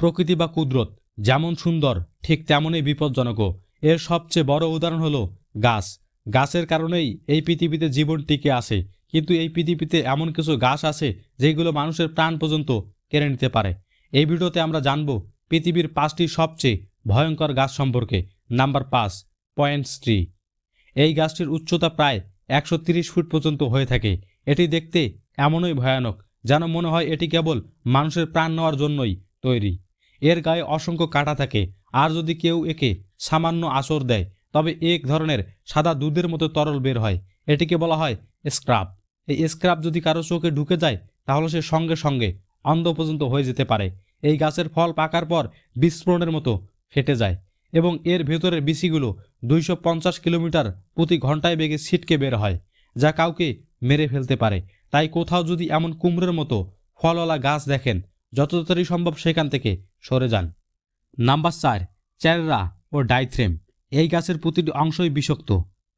প্রকৃতি বা কুদরত যেমন সুন্দর, ঠিক তেমনই বিপজ্জনকও। এর সবচেয়ে বড় উদাহরণ হলো গাছ। গাছের কারণেই এই পৃথিবীতে জীবন টিকে আসে কিন্তু এই পৃথিবীতে এমন কিছু গাছ আছে যেগুলো মানুষের প্রাণ পর্যন্ত কেড়ে নিতে পারে। এই ভিডিওতে আমরা জানব পৃথিবীর পাঁচটি সবচেয়ে ভয়ঙ্কর গাছ সম্পর্কে। নাম্বার পাঁচ পয়েন্টস ট্রি এই গাছটির উচ্চতা প্রায় একশো ফুট পর্যন্ত হয়ে থাকে। এটি দেখতে এমনই ভয়ানক যেন মনে হয় এটি কেবল মানুষের প্রাণ নেওয়ার জন্যই তৈরি। এর গায়ে অসংখ্য কাটা থাকে। আর যদি কেউ একে সামান্য আঁচড় দেয়, তবে এক ধরনের সাদা দুধের মতো তরল বের হয়। এটিকে বলা হয় স্ক্রাব। এই স্ক্রাব যদি কারও চোখে ঢুকে যায়, তাহলে সে সঙ্গে সঙ্গে অন্ধ পর্যন্ত হয়ে যেতে পারে। এই গাছের ফল পাকার পর বিস্ফোরণের মতো ফেটে যায় এবং এর ভেতরের বিচিগুলো দুইশো কিলোমিটার প্রতি ঘন্টায় বেগে ছিটকে বের হয়, যা কাউকে মেরে ফেলতে পারে। তাই কোথাও যদি এমন কুমড়োর মতো ফলওয়ালা গাছ দেখেন যত তাড়াতাড়ি সম্ভব সেখান থেকে সরে যান। নাম্বার চার চ্যাররা ও ডাইথ্রেম। এই গাছের প্রতিটি অংশই বিষাক্ত।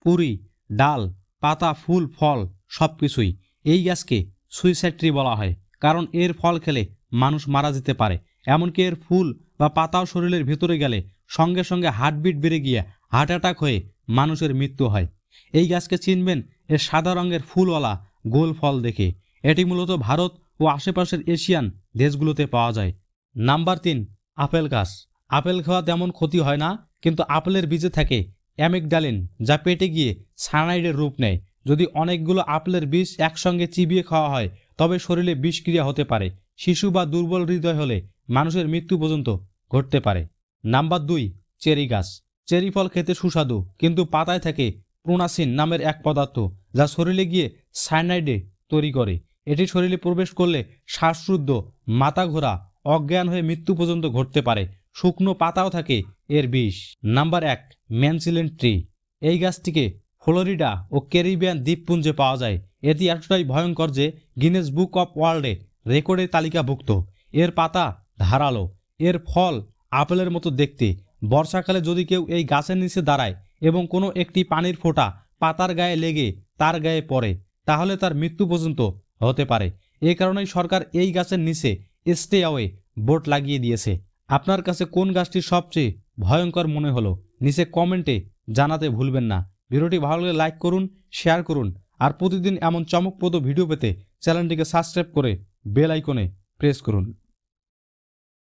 পুরি, ডাল, পাতা, ফুল, ফল সব কিছুই এই গাছকে সুইসাইড ট্রি বলা হয়, কারণ এর ফল খেলে মানুষ মারা যেতে পারে। এমনকি এর ফুল বা পাতাও শরীরের ভেতরে গেলে সঙ্গে সঙ্গে হার্টবিট বেড়ে গিয়ে হার্ট অ্যাটাক হয়ে মানুষের মৃত্যু হয়। এই গাছকে চিনবেন এর সাদা রঙের ফুলওয়ালা গোল ফল দেখে। এটি মূলত ভারত ও আশেপাশের এশিয়ান দেশগুলোতে পাওয়া যায়। নাম্বার তিন, আপেল গাছ। আপেল খাওয়া তেমন ক্ষতি হয় না, কিন্তু আপেলের বীজে থাকে অ্যামিকডালিন যা পেটে গিয়ে সানাইডের রূপ নেয়। যদি অনেকগুলো আপেলের বীজ একসঙ্গে চিবিয়ে খাওয়া হয়, তবে শরীরে বিষক্রিয়া হতে পারে। শিশু বা দুর্বল হৃদয় হলে মানুষের মৃত্যু পর্যন্ত ঘটতে পারে। নাম্বার দুই, চেরি গাছ। চেরি ফল খেতে সুস্বাদু, কিন্তু পাতায় থাকে প্রোনাসিন নামের এক পদার্থ, যা শরীরে গিয়ে সায়ানাইডে তৈরি করে। এটি শরীরে প্রবেশ করলে শ্বাসরুদ্ধ মাথা ঘোরা অজ্ঞান হয়ে মৃত্যু পর্যন্ত ঘটতে পারে। শুকনো পাতাও থাকে এর বিষ। নাম্বার এক, ম্যানসিলেন ট্রি। এই গাছটিকে ফ্লোরিডা ও ক্যারিবিয়ান দ্বীপপুঞ্জে পাওয়া যায়। এটি এতটাই ভয়ঙ্কর যে গিনেস বুক অফ ওয়ার্ল্ডে রেকর্ডে তালিকাভুক্ত। এর পাতা ধারালো, এর ফল আপেলের মতো দেখতে। বর্ষাকালে যদি কেউ এই গাছের নিচে দাঁড়ায় এবং কোনো একটি পানির ফোঁটা পাতার গায়ে লেগে তার গায়ে পড়ে, তাহলে তার মৃত্যু পর্যন্ত হতে পারে। এ কারণেই সরকার এই গাছের নিচে স্টে অ্যাওয়ে বোর্ড লাগিয়ে দিয়েছে। আপনার কাছে কোন গাছটি সবচেয়ে ভয়ঙ্কর মনে হলো, নিচে কমেন্টে জানাতে ভুলবেন না। ভিডিওটি ভালো লাগলে লাইক করুন শেয়ার করুন, আর প্রতিদিন এমন চমকপ্রদ ভিডিও পেতে চ্যানেলটিকে সাবস্ক্রাইব করে বেল আইকনে প্রেস করুন।